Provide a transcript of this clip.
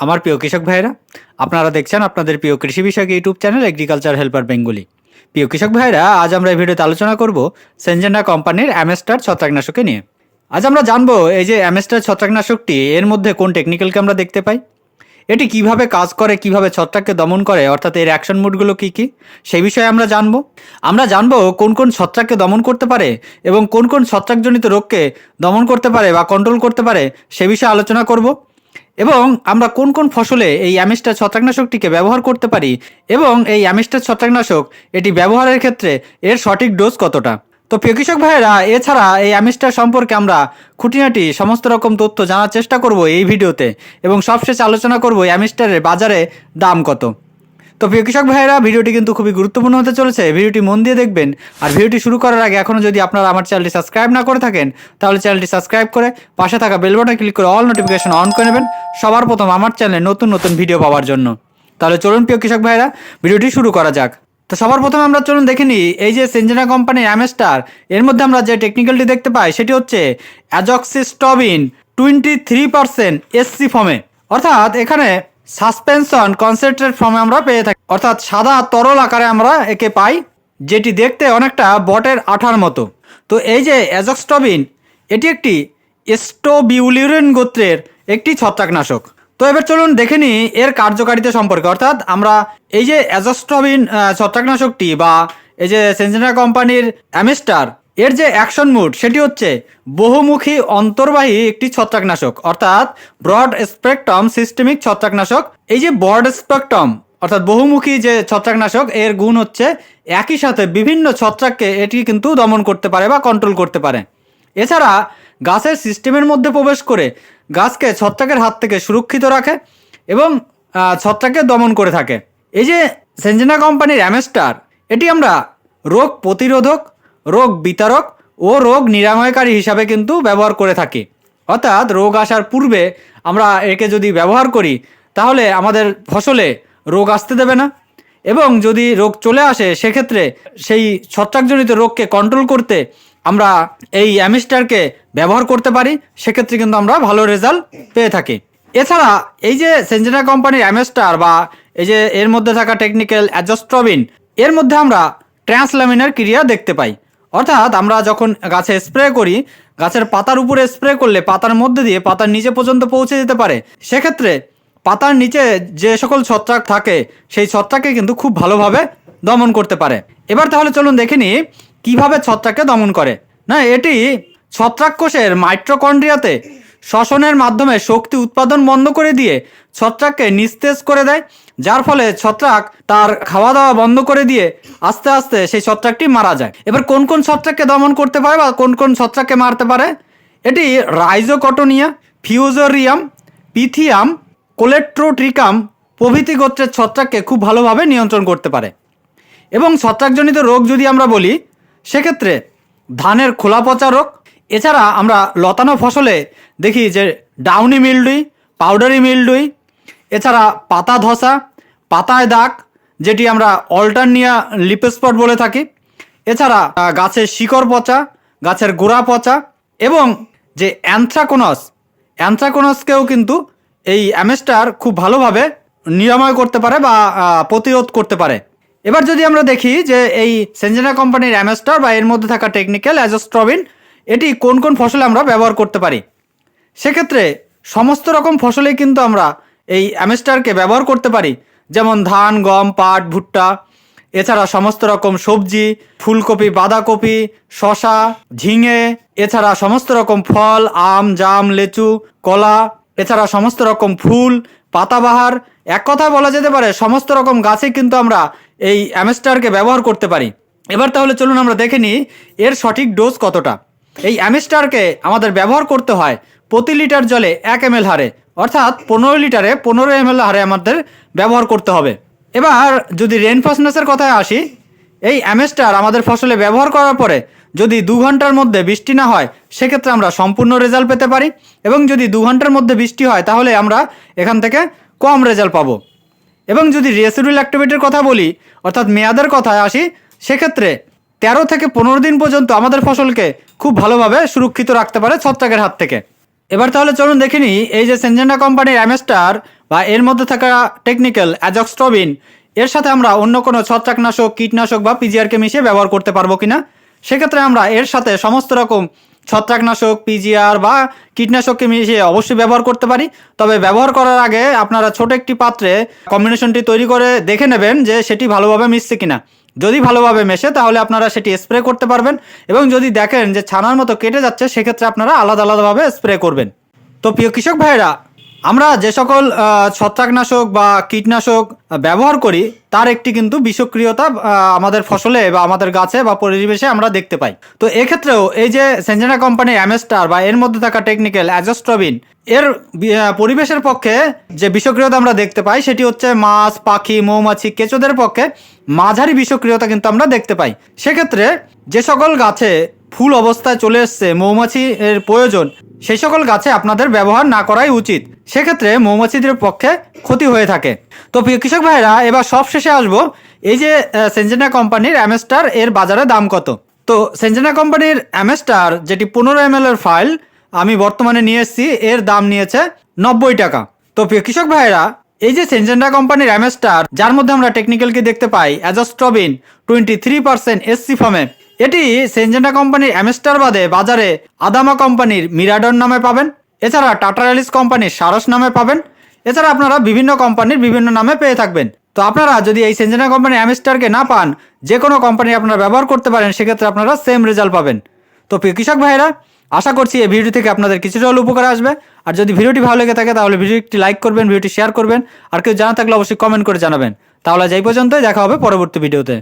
আমার প্রিয় কৃষক ভাইরা আপনারা দেখছেন আপনাদের প্রিয় কৃষি বিষয়ক YouTube channel agriculture helper Bengali প্রিয় কৃষক ভাইরা আজ আমরা এই ভিডিওতে আলোচনা করব সেনজেনা কোম্পানির অ্যামেস্টার ছত্রাকনাশকে নিয়ে। আজ আমরা জানব এই যে অ্যামেস্টার ছত্রাকনাশকটি, এর মধ্যে কোন টেকনিক্যালকে আমরা দেখতে পাই? এটি কীভাবে কাজ করে, কীভাবে ছত্রাককে দমন করে, অর্থাৎ এর অ্যাকশন মুডগুলো কি কি? সেই বিষয়ে আমরা জানব। আমরা জানব কোন কোন ছত্রাককে দমন করতে পারে এবং কোন কোন ছত্রাকজনিত রোগকে দমন করতে পারে বা কন্ট্রোল করতে পারে, সে বিষয়ে আলোচনা করব। এবং আমরা কোন কোন ফসলে এই অ্যামিস্টার ছত্রাকনাশকটিকে ব্যবহার করতে পারি এবং এই অ্যামিস্টার ছত্রাকনাশক এটি ব্যবহারের ক্ষেত্রে এর সঠিক ডোজ কতটা? তো প্রিয় কৃষক ভাইয়েরা, এছাড়া এই অ্যামিস্টার সম্পর্কে আমরা খুঁটিনাটি সমস্ত রকম তথ্য জানার চেষ্টা করব এই ভিডিওতে এবং সবশেষে আলোচনা করব এই অ্যামিস্টারের বাজারে দাম কত। তো প্রিয় কৃষক ভাইয়েরা, ভিডিওটি কিন্তু খুবই গুরুত্বপূর্ণ হতে চলেছে। ভিডিওটি মন দিয়ে দেখবেন। আর ভিডিওটি শুরু করার আগে এখনও যদি আপনারা আমার চ্যানেলটি সাবস্ক্রাইব না করে থাকেন, তাহলে চ্যানেলটি সাবস্ক্রাইব করে পাশে থাকা বেল বাটন ক্লিক করে অল নোটিফিকেশন অন করে নেবেন সবার প্রথম আমার চ্যানেলে নতুন নতুন ভিডিও পাওয়ার জন্য। তাহলে চলুন প্রিয় কৃষক ভাইয়েরা, ভিডিওটি শুরু করা যাক। তো সবার প্রথমে আমরা চলুন দেখে নিই, এই যে সেঞ্জেনা কোম্পানির অ্যামেস্টার, এর মধ্যে আমরা যে টেকনিক্যালটি দেখতে পাই, সেটি হচ্ছে azoxystrobin twenty three percent S C ফর্মে। অর্থাৎ এখানে সাসপেনশন কনসেন্ট্রেট ফর্মে আমরা পেয়ে থাকি। অর্থাৎ সাদা তরল আকারে আমরা একে পাই, যেটি দেখতে অনেকটা বটের আঠার মতো। তো এই যে অ্যাজক্সটবিন এটি একটি স্টোবিউলিউরিন গোত্রের একটি ছত্রাকনাশক। তো এবার চলুন দেখে নিই এর কার্যকারিতা সম্পর্কে। অর্থাৎ আমরা এই যে অ্যাজস্টবিন ছত্রাকনাশকটি বা এই যে সেঞ্জেনা কোম্পানির অ্যামিস্টার এর যে অ্যাকশন মুড সেটি হচ্ছে বহুমুখী অন্তর্বাহী একটি ছত্রাকনাশক, অর্থাৎ ব্রড স্পেকট্রাম সিস্টেমিক ছত্রাকনাশক। এই যে ব্রড স্পেকট্রাম অর্থাৎ বহুমুখী যে ছত্রাকনাশক, এর গুণ হচ্ছে একই সাথে বিভিন্ন ছত্রাককে এটি কিন্তু দমন করতে পারে বা কন্ট্রোল করতে পারে। এছাড়া গাছের সিস্টেমের মধ্যে প্রবেশ করে গাছকে ছত্রাকের হাত থেকে সুরক্ষিত রাখে এবং ছত্রাককে দমন করে থাকে। এই যে সেঞ্জেনা কোম্পানির অ্যামেস্টার এটি আমরা রোগ প্রতিরোধক রোগ বিতারক ও রোগ নিরাময়কারী হিসাবে কিন্তু ব্যবহার করে থাকি। অর্থাৎ রোগ আসার পূর্বে আমরা একে যদি ব্যবহার করি, তাহলে আমাদের ফসলে রোগ আসতে দেবে না। এবং যদি রোগ চলে আসে, সেক্ষেত্রে সেই ছত্রাকজনিত রোগকে কন্ট্রোল করতে আমরা এই অ্যামিস্টারকে ব্যবহার করতে পারি। সেক্ষেত্রে কিন্তু আমরা ভালো রেজাল্ট পেয়ে থাকি। এছাড়া এই যে সেঞ্জেনা কোম্পানির অ্যামেস্টার বা এই যে এর মধ্যে থাকা টেকনিক্যাল অ্যাজস্ট্রবিন এর মধ্যে আমরা ট্রান্সল্যামিনার ক্রিয়া দেখতে পাই। অর্থাৎ আমরা যখন গাছে স্প্রে করি, গাছের পাতার উপরে স্প্রে করলে পাতার মধ্যে দিয়ে পাতার নিচে পর্যন্ত পৌঁছে যেতে পারে। সেক্ষেত্রে পাতার নিচে যে সকল ছত্রাক থাকে, সেই ছত্রাককে কিন্তু খুব ভালোভাবে দমন করতে পারে। এবার তাহলে চলুন দেখে নিই কীভাবে ছত্রাককে দমন করে। না, এটি ছত্রাক কোষের মাইট্রোকন্ড্রিয়াতে শ্বসনের মাধ্যমে শক্তি উৎপাদন বন্ধ করে দিয়ে ছত্রাককে নিস্তেজ করে দেয়, যার ফলে ছত্রাক তার খাওয়া দাওয়া বন্ধ করে দিয়ে আস্তে আস্তে সেই ছত্রাকটি মারা যায়। এবার কোন কোন ছত্রাককে দমন করতে পারে বা কোন কোন ছত্রাককে মারতে পারে? এটি রাইজোকটোনিয়া, ফিউজোরিয়াম, পিথিয়াম, কোলেট্রোট্রিকাম প্রভৃতি গোত্রের ছত্রাককে খুব ভালোভাবে নিয়ন্ত্রণ করতে পারে। এবং ছত্রাকজনিত রোগ যদি আমরা বলি, সেক্ষেত্রে ধানের খোলা পচা রোগ এছাড়া আমরা লতানো ফসলে দেখি যে ডাউনি মিলডুই পাউডারি মিলডুই এছাড়া পাতা ধসা, পাতায় দাগ, যেটি আমরা অল্টারনিয়া লিপস্পট বলে থাকি। এছাড়া গাছের শিকড় পচা, গাছের গোড়া পচা এবং যে অ্যানথ্রাকোনস অ্যানথ্রাকোনসকেও কিন্তু এই অ্যামেস্টার খুব ভালোভাবে নিরাময় করতে পারে বা প্রতিরোধ করতে পারে। এবার যদি আমরা দেখি যে এই সেঞ্জেনা কোম্পানির অ্যামেস্টার বা এর মধ্যে থাকা টেকনিক্যাল অ্যাজস্ট্রবিন এটি কোন কোন ফসলে আমরা ব্যবহার করতে পারি? সেক্ষেত্রে সমস্ত রকম ফসলেই কিন্তু আমরা এই অ্যামেস্টারকে ব্যবহার করতে পারি। যেমন ধান, গম, পাট, ভুট্টা, এছাড়া সমস্ত রকম সবজি, ফুলকপি, বাঁধাকপি শশা ঝিঙে, এছাড়া সমস্ত রকম ফল, আম, জাম, লেচু, কলা, এছাড়া সমস্ত রকম ফুল, পাতাবাহার, এক কথায় বলা যেতে পারে সমস্ত রকম গাছে কিন্তু আমরা এই অ্যামেস্টারকে ব্যবহার করতে পারি। এবার তাহলে চলুন আমরা দেখে নিই এর সঠিক ডোজ কতটা। এই অ্যামিস্টারকে আমাদের ব্যবহার করতে হয় প্রতি লিটার জলে এক এম হারে, অর্থাৎ পনেরো লিটারে পনেরো এম হারে আমাদের ব্যবহার করতে হবে। এবার যদি রেনফাসনেসের কথায় আসি, এই অ্যামেস্টার আমাদের ফসলে ব্যবহার করার পরে যদি দু ঘণ্টার মধ্যে বৃষ্টি না হয়, সেক্ষেত্রে আমরা সম্পূর্ণ রেজাল্ট পেতে পারি এবং যদি দু ঘণ্টার মধ্যে বৃষ্টি হয়, তাহলে আমরা এখান থেকে কম রেজাল্ট পাবো। এবং যদি রেসিডুয়াল অ্যাক্টিভিটির কথা বলি, অর্থাৎ মেয়াদের কথায় আসি, সেক্ষেত্রে তেরো থেকে পনেরো দিন পর্যন্ত আমাদের ফসলকে খুব ভালোভাবে সুরক্ষিত রাখতে পারে ছত্রাকের হাত থেকে। এবার তাহলে চলুন দেখে নিই, এই যে সেনজেন্ডা কোম্পানির অ্যামেস্টার বা এর মধ্যে থাকা টেকনিক্যাল অ্যাজক্সট্রবিন, এর সাথে আমরা অন্য কোনো ছত্রাকনাশক, কীটনাশক বা পিজিআরকে মিশিয়ে ব্যবহার করতে পারব কিনা? সেক্ষেত্রে আমরা এর সাথে সমস্ত রকম ছত্রাকনাশক, পিজিআর বা কীটনাশককে মিশিয়ে অবশ্যই ব্যবহার করতে পারি। তবে ব্যবহার করার আগে আপনারা ছোট একটি পাত্রে কম্বিনেশনটি তৈরি করে দেখে নেবেন যে সেটি ভালোভাবে মিশছে কিনা। যদি ভালোভাবে মেশে, তাহলে আপনারা সেটি স্প্রে করতে পারবেন। এবং যদি দেখেন যে ছানার মতো কেটে যাচ্ছে, সেক্ষেত্রে আপনারা আলাদা আলাদাভাবে স্প্রে করবেন। তো প্রিয় কৃষক ভাইয়েরা আমরা যে সকল ছত্রাকনাশক বা কীটনাশক ব্যবহার করি, তার একটি কিন্তু বিষক্রিয়তা আমাদের ফসলে বা আমাদের গাছে বা পরিবেশে আমরা দেখতে পাই। তো এক্ষেত্রেও এই যে সেঞ্জেনা কোম্পানির অ্যামেস্টার বা এর মধ্যে থাকা টেকনিক্যাল অ্যাজস্ট্রবিন, এর পরিবেশের পক্ষে যে বিষক্রিয়তা আমরা দেখতে পাই, সেটি হচ্ছে মাছ, পাখি, মৌমাছি, কেঁচোদের পক্ষে মাঝারি বিষক্রিয়তা কিন্তু আমরা দেখতে পাই। সেক্ষেত্রে যে সকল গাছে ফুল অবস্থায় চলে এসছে মৌমাছি এর প্রয়োজন সেই সকল গাছে আপনাদের ব্যবহার না করাই উচিত। সেক্ষেত্রে মৌমাছিদের পক্ষে ক্ষতি হয়ে থাকে। তো প্রিয় কৃষক ভাইরা এবার সব শেষে আসব। এই যে সেঞ্জেনা কোম্পানির অ্যামেস্টার, এর বাজারে দাম কত? তো সেঞ্জেনা কোম্পানির অ্যামেস্টার, যেটি পনেরো এম এর ফাইল, আমি বর্তমানে নিয়ে এসেছি, এর দাম নিয়েছে নব্বই টাকা। তো প্রিয় কৃষক ভাইরা এই যে সেনজেন্ডা কোম্পানির অ্যামেস্টার, যার মধ্যে আমরা টেকনিক্যালকে দেখতে পাই? Azoxystrobin twenty three percent S C ফর্মে এটি সেনজেন্ডা কোম্পানির অ্যামেস্টার বাদে বাজারে আদামা কোম্পানির মিরাডন নামে পাবেন। এছাড়া টাটা রেলিস কোম্পানির সারস নামে পাবেন। এছাড়া আপনারা বিভিন্ন কোম্পানির বিভিন্ন নামে পেয়ে থাকবেন। তো আপনারা যদি এই সেনজেনা কোম্পানির অ্যামেস্টারকে না পান যে কোনো কোম্পানি আপনারা ব্যবহার করতে পারেন, সেক্ষেত্রে আপনারা সেম রেজাল্ট পাবেন। তো প্রিয় কৃষক ভাইরা আশা করছি এই ভিডিও থেকে আপনাদের কিছুটা হলেও উপকার আসবে। আর যদি ভিডিওটি ভালো লেগে থাকে, তাহলে ভিডিওটি লাইক করবেন ভিডিওটি শেয়ার করবেন। আর কেউ জানা থাকলে অবশ্যই কমেন্ট করে জানাবেন। তাহলে আজ পর্যন্তই, দেখা হবে পরবর্তী ভিডিওতে